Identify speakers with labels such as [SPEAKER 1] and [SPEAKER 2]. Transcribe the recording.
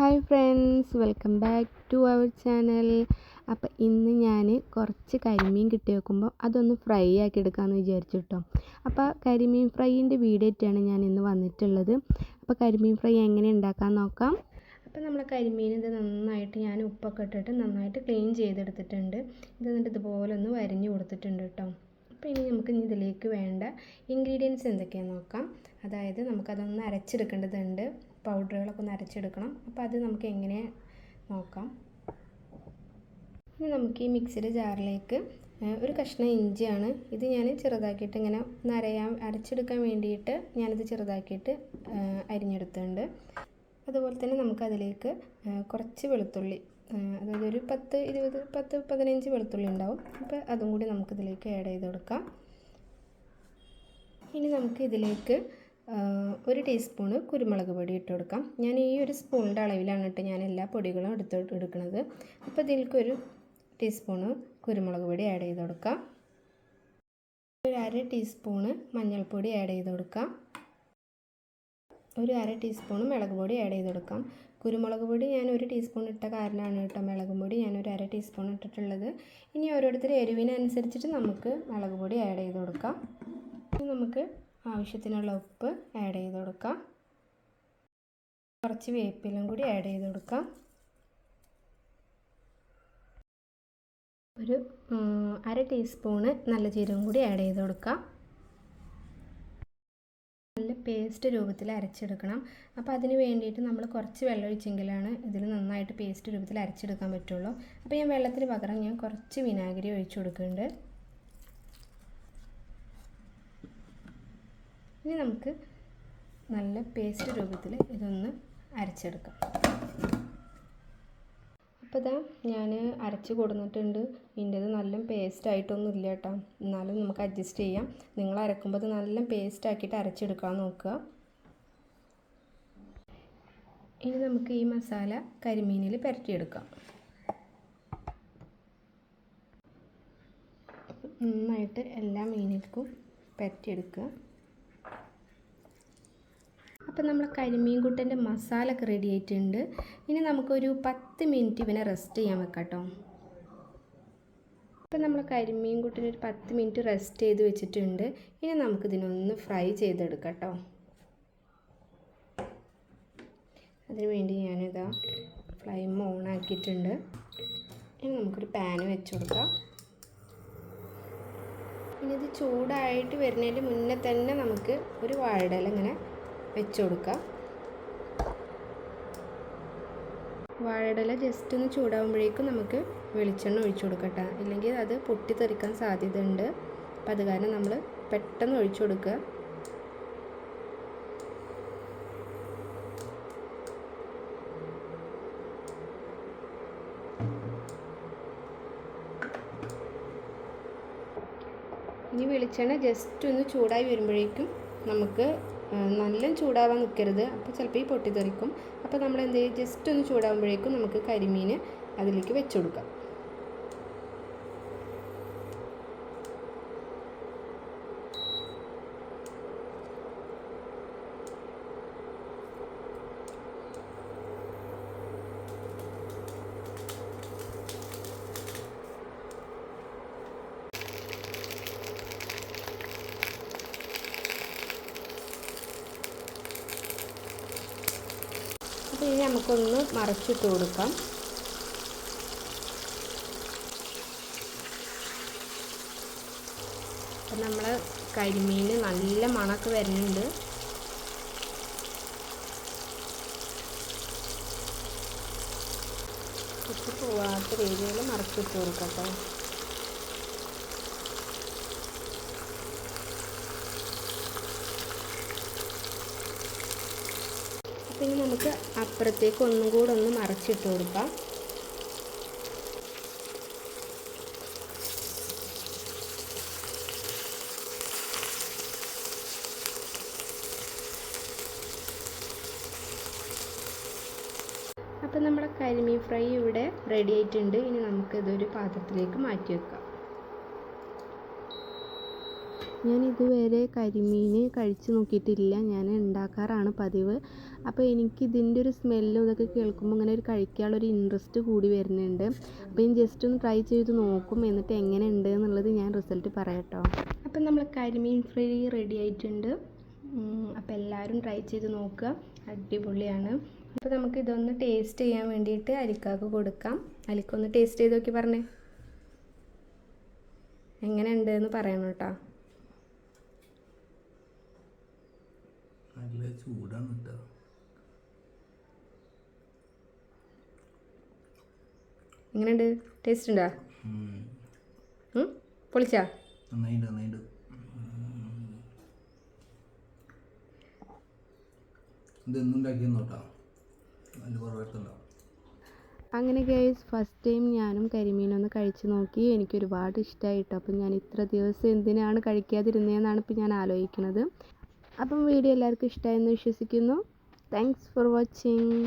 [SPEAKER 1] Hi friends welcome back to our channel. അപ്പോൾ ഇന്ന് ഞാൻ കുറച്ച് കരിമീൻ കിട്ടി വെക്കുമ്പോൾ അതൊന്ന് ഫ്രൈ ആക്കി എടുക്കാമെന്ന് വിചാരിച്ചു കേട്ടോ അപ്പോൾ കരിമീൻ ഫ്രൈയിന്റെ വീഡിയോ ആയിട്ടാണ് ഞാൻ ഇന്ന് വന്നിട്ടുള്ളത്. അപ്പോൾ കരിമീൻ ഫ്രൈ എങ്ങനെ ഉണ്ടാക്കാൻ നോക്കാം. അപ്പോൾ നമ്മൾ കരിമീൻ ഇത് നന്നായിട്ട് ഞാൻ ഉപ്പൊക്കെ ഇട്ടിട്ട് നന്നായിട്ട് ക്ലീൻ ചെയ്തെടുത്തിട്ടുണ്ട്. ഇത് എന്നിട്ട് ഇതുപോലെ ഒന്ന് വരിഞ്ഞു കൊടുത്തിട്ടുണ്ട് കേട്ടോ. അപ്പോൾ ഇനി നമുക്ക് ഇതിലേക്ക് വേണ്ട ഇൻഗ്രീഡിയൻസ് എന്തൊക്കെയാണെന്ന് നോക്കാം. അതായത് നമുക്കതൊന്ന് അരച്ചെടുക്കേണ്ടതുണ്ട്. പൗഡറുകളൊക്കെ ഒന്ന് അരച്ചെടുക്കണം. അപ്പോൾ അത് നമുക്ക് എങ്ങനെ നോക്കാം. ഇനി നമുക്ക് ഈ മിക്സിയുടെ ജാറിലേക്ക് ഒരു കഷ്ണം ഇഞ്ചിയാണ്. ഇത് ഞാൻ ചെറുതാക്കിയിട്ട് ഇങ്ങനെ ഒന്ന് അരയാൻ അരച്ചെടുക്കാൻ വേണ്ടിയിട്ട് ഞാനിത് ചെറുതാക്കിയിട്ട് അരിഞ്ഞെടുത്തിട്ടുണ്ട്. അതുപോലെ തന്നെ നമുക്കതിലേക്ക് കുറച്ച് വെളുത്തുള്ളി അതായത് ഒരു പത്ത് ഇരുപത് പത്ത് പതിനഞ്ച് വെളുത്തുള്ളി ഉണ്ടാവും. അപ്പോൾ അതും കൂടി നമുക്കിതിലേക്ക് ആഡ് ചെയ്ത് കൊടുക്കാം. ഇനി നമുക്ക് ഇതിലേക്ക് ഒരു ടീസ്പൂണ് കുരുമുളക് പൊടി ഇട്ട് കൊടുക്കാം. ഞാൻ ഈ ഒരു സ്പൂണിന്റെ അളവിലാണ് ഇട്ട് ഞാൻ എല്ലാ പൊടികളും എടുത്ത് എടുക്കുന്നത്. അപ്പോൾ ഇതിൽക്കൊരു ടീസ്പൂണ് കുരുമുളക് പൊടി ആഡ് ചെയ്ത് കൊടുക്കാം. ഒരു അര ടീസ്പൂണ് മഞ്ഞൾപ്പൊടി ആഡ് ചെയ്ത് കൊടുക്കാം. ഒരു അര ടീസ്പൂൺ മുളക് പൊടി ആഡ് ചെയ്ത് കൊടുക്കാം. കുരുമുളക് പൊടി ഞാൻ ഒരു ടീസ്പൂൺ ഇട്ട കാരണമാണ് കേട്ടോ മുളക് പൊടി ഞാൻ ഒരു അര ടീസ്പൂൺ ഇട്ടിട്ടുള്ളത്. ഇനി ഓരോരുത്തർ എരിവിനനുസരിച്ചിട്ട് നമുക്ക് മുളക് പൊടി ആഡ് ചെയ്ത് കൊടുക്കാം. നമുക്ക് ആവശ്യത്തിനുള്ള ഉപ്പ് ആഡ് ചെയ്ത് കൊടുക്കാം. കുറച്ച് വേപ്പിലും കൂടി ആഡ് ചെയ്ത് കൊടുക്കാം. ഒരു അര ടീസ്പൂണ് നല്ല ജീരകം കൂടി ആഡ് ചെയ്ത് കൊടുക്കാം. നല്ല പേസ്റ്റ് രൂപത്തിൽ അരച്ചെടുക്കണം. അപ്പോൾ അതിന് വേണ്ടിയിട്ട് നമ്മൾ കുറച്ച് വെള്ളം ഒഴിച്ചെങ്കിലാണ് ഇതിൽ നന്നായിട്ട് പേസ്റ്റ് രൂപത്തിൽ അരച്ചെടുക്കാൻ പറ്റുള്ളൂ. അപ്പോൾ ഞാൻ വെള്ളത്തിന് പകരം ഞാൻ കുറച്ച് വിനാഗിരി ഒഴിച്ചു കൊടുക്കുന്നുണ്ട്. ഇനി നമുക്ക് നല്ല പേസ്റ്റ് രൂപത്തിൽ ഇതൊന്ന് അരച്ചെടുക്കാം. അപ്പോൾ ഇതാ ഞാൻ അരച്ച് കൊടുത്തിട്ടുണ്ട് ഇതിന്റെത് നല്ല പേസ്റ്റ് ആയിട്ടൊന്നും ഇല്ല കേട്ടോ എന്നാലും നമുക്ക് അഡ്ജസ്റ്റ് ചെയ്യാം. നിങ്ങൾ അരക്കുമ്പോൾ ഇത് നല്ല പേസ്റ്റ് ആക്കിയിട്ട് അരച്ചെടുക്കാൻ നോക്കുക. ഇനി നമുക്ക് ഈ മസാല കരിമീനിൽ പുരട്ടിയെടുക്കാം. നന്നായിട്ട് എല്ലാ മീനിൽക്കും പുരട്ടിയെടുക്കുക. അപ്പോൾ നമ്മൾ കരിമീൻ കുട്ടന്റെ ഒക്കെ റെഡി ആയിട്ടുണ്ട്. ഇനി നമുക്കൊരു പത്ത് മിനിറ്റ് ഇവനെ റെസ്റ്റ് ചെയ്യാൻ വെക്കാം കേട്ടോ നമ്മൾ കരിമീൻ കുട്ടനെ ഒരു പത്ത് മിനിറ്റ് റെസ്റ്റ് ചെയ്ത് വെച്ചിട്ടുണ്ട്. ഇനി നമുക്കിതിനൊന്ന് ഫ്രൈ ചെയ്തെടുക്കാം കേട്ടോ അതിന് വേണ്ടി ഞാനിതാ ഫ്ലെയിം ഓൺ ആക്കിയിട്ടുണ്ട്. ഇനി നമുക്കൊരു പാന് വെച്ച് കൊടുക്കാം. ഇനി ഇത് ചൂടായിട്ട് വരുന്നതിന് മുന്നേ തന്നെ നമുക്ക് ഒരു വാഴയില ഇങ്ങനെ വെച്ച് കൊടുക്കുക വാഴയില ജസ്റ്റ് ഒന്ന് ചൂടാകുമ്പോഴേക്കും നമുക്ക് വെളിച്ചെണ്ണ ഒഴിച്ചു കൊടുക്കട്ടെ. ഇല്ലെങ്കിൽ അത് പൊട്ടിത്തെറിക്കാൻ സാധ്യതയുണ്ട്. അപ്പം അത് കാരണം നമ്മൾ പെട്ടെന്ന് ഒഴിച്ചു കൊടുക്കുക. ഇനി വെളിച്ചെണ്ണ ജസ്റ്റ് ഒന്ന് ചൂടായി വരുമ്പോഴേക്കും നമുക്ക് നല്ല ചൂടാവാൻ നിൽക്കരുത് അപ്പോൾ ചിലപ്പോൾ ഈ പൊട്ടിത്തെറിക്കും. അപ്പോൾ നമ്മൾ എന്ത് ചെയ്യും ജസ്റ്റ് ഒന്ന് ചൂടാകുമ്പോഴേക്കും നമുക്ക് കരിമീൻ അതിലേക്ക് വെച്ച് കൊടുക്കാം. അപ്പോൾ ഇനി നമുക്കൊന്ന് മറച്ചിട്ട് കൊടുക്കാം. അപ്പം നമ്മൾ കരിമീൻ നല്ല മണക്ക് വരുന്നുണ്ട്. കുറച്ച് പോവാത്ത രീതിയിൽ മറച്ചിട്ട് കൊടുക്കാം പിന്നെ നമുക്ക് അപ്പുറത്തേക്ക് ഒന്നും കൂടെ ഒന്ന് മറച്ചിട്ട് കൊടുക്കാം. അപ്പം നമ്മുടെ കരിമീൻ ഫ്രൈ ഇവിടെ റെഡി ആയിട്ടുണ്ട്. ഇനി നമുക്കിതൊരു പാത്രത്തിലേക്ക് മാറ്റി വെക്കാം. ഞാൻ ഇതുവരെ കരിമീൻ കഴിച്ചു നോക്കിയിട്ടില്ല. ഞാൻ ഉണ്ടാക്കാറാണ് പതിവ്. അപ്പോൾ എനിക്ക് ഇതിന്റെ ഒരു സ്മെല്ലും ഇതൊക്കെ കേൾക്കുമ്പോൾ ഇങ്ങനെ ഒരു കഴിക്കാനുള്ളൊരു ഇൻട്രസ്റ്റ് കൂടി വരുന്നുണ്ട്. അപ്പോൾ ഞാൻ ജസ്റ്റ് ഒന്ന് ട്രൈ ചെയ്ത് നോക്കും എന്നിട്ട് എങ്ങനെ ഉണ്ട് എന്നുള്ളത് ഞാൻ റിസൾട്ട് പറയാട്ടോ. അപ്പം നമ്മൾ കരിമീൻ ഫ്രൈ റെഡി ആയിട്ടുണ്ട്. അപ്പോൾ എല്ലാവരും ട്രൈ ചെയ്ത് നോക്കുക. അടിപൊളിയാണ്. അപ്പോൾ നമുക്ക് ഇതൊന്ന് ടേസ്റ്റ് ചെയ്യാൻ വേണ്ടിയിട്ട് അലിക്കാക്ക് കൊടുക്കാം. അലിക്കൊന്ന് ടേസ്റ്റ് ചെയ്ത് നോക്കി പറഞ്ഞേ. എങ്ങനെ ഉണ്ട് എന്ന് പറയണം കേട്ടോ.
[SPEAKER 2] നല്ല ചൂടാണ് കേട്ടോ.
[SPEAKER 1] എങ്ങനെയുണ്ട്? ടേസ്റ്റ് ഉണ്ടോ? പൊളിച്ചാ? അങ്ങനെ ഗൈസ് ഫസ്റ്റ് ടൈം ഞാനും കരിമീനൊന്ന് കഴിച്ച് നോക്കി. എനിക്ക് ഒരുപാട് ഇഷ്ടമായിട്ടോ അപ്പം ഞാൻ ഇത്ര ദിവസം എന്തിനാണ് കഴിക്കാതിരുന്നതെന്നാണ് ഇപ്പം ഞാൻ ആലോചിക്കുന്നത്. അപ്പം വീഡിയോ എല്ലാവർക്കും ഇഷ്ടമായെന്ന് വിശ്വസിക്കുന്നു. Thanks for watching